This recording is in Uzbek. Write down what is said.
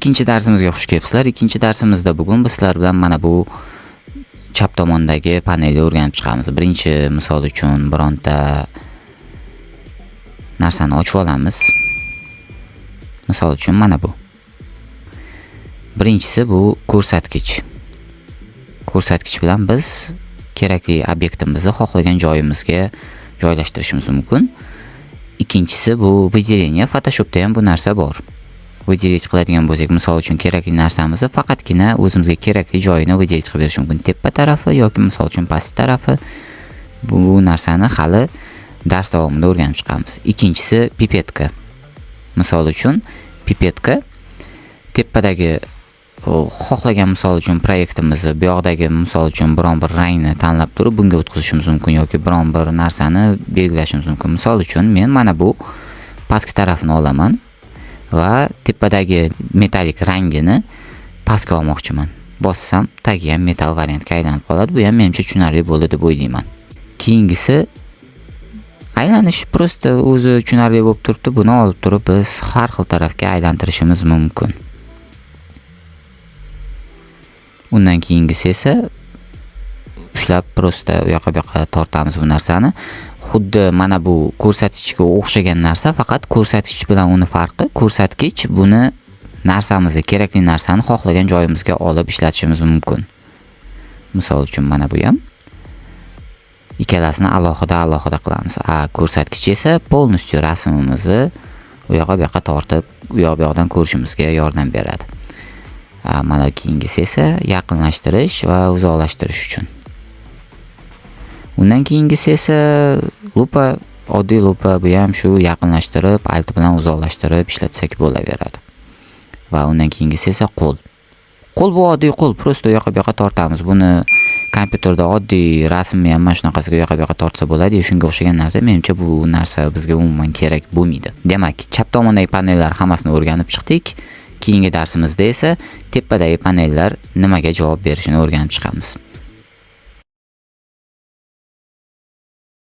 Ikkinchi darsimizga xush kelibsizlar. Ikkinchi darsimizda bugun biz sizlar bilan mana bu chap tomondagi panelni o'rganib chiqamiz. Birinchi misol uchun bironta narsani ochib olamiz. Misol uchun mana bu. Birinchisi bu ko'rsatkich. Ko'rsatkich bilan biz kerakli obyektimizni xohlagan joyimizga joylashtirishimiz mumkin. Ikkinchisi bu выделение. Photoshopda ham bu narsa bor. выделить qiladigan bo'lsak, misol uchun kerakli narsamizni faqatgina o'zimizga kerakli joyini выделить qilib berish mumkin. Tepa tarafi yoki misol uchun past tarafi bu narsani hali dars davomida o'rganib chiqamiz. Ikkinchisi pipetka. Misol uchun pipetka tepadagi xohlagan misol uchun proyektimizni bu yoqdagi misol uchun biron bir rangni tanlab turib bunga o'tkazishimiz mumkin yoki biron bir narsani belgilashimiz mumkin. Misol uchun men mana bu pastki tarafini olaman va tepadagi metallik rangini pastga olmoqchiman. Bossam tagi ham metal variantga aylanib qoladi. Bu ham menimcha tushunarli bo'ldi deb o'ylayman. Keyingisi aylanish prosta o'zi tushunarli bo'lib turibdi. Buni olib turib biz har xil tarafga aylantirishimiz mumkin. Undan keyingisi esa ushlab prosta u yoqqa bu yoqqa tortamiz bu narsani. Xuddi mana bu ko'rsatkichga o'xshagan narsa, faqat ko'rsatkich bilan uni farqi, ko'rsatkich buni narsamizni, kerakli narsani xohlagan joyimizga olib ishlatishimiz mumkin. Misol uchun mana bu ham ikkalasini alohida alohida qilamiz. A ko'rsatkich esa полностью rasmimizni u yoqqa bu yoqqa tortib, u yoq bu yoqdan ko'rishimizga yordam beradi. Mana keyingisi esa yaqinlashtirish va uzoqlashtirish uchun. Undan keyingisi esa lupa, oddiy lupa bu ham shu yaqinlashtirib, alt bilan uzoqlashtirib ishlatsak bo'laveradi. Va undan keyingisi esa qo'l. Qo'l bu oddiy qo'l, просто u yoqqa bu yoqqa tortamiz. Buni kompyuterda oddiy rasmni ham mana shunaqasiga u yoqqa bu yoqqa tortsa bo'ladi. Shunga o'xshagan narsa. Menimcha bu narsa bizga umuman kerak bo'lmaydi. Demak, chap tomondagi panellar hammasini o'rganib chiqdik. Keyingi darsimizda esa tepadagi panellar nimaga javob berishini o'rganib chiqamiz.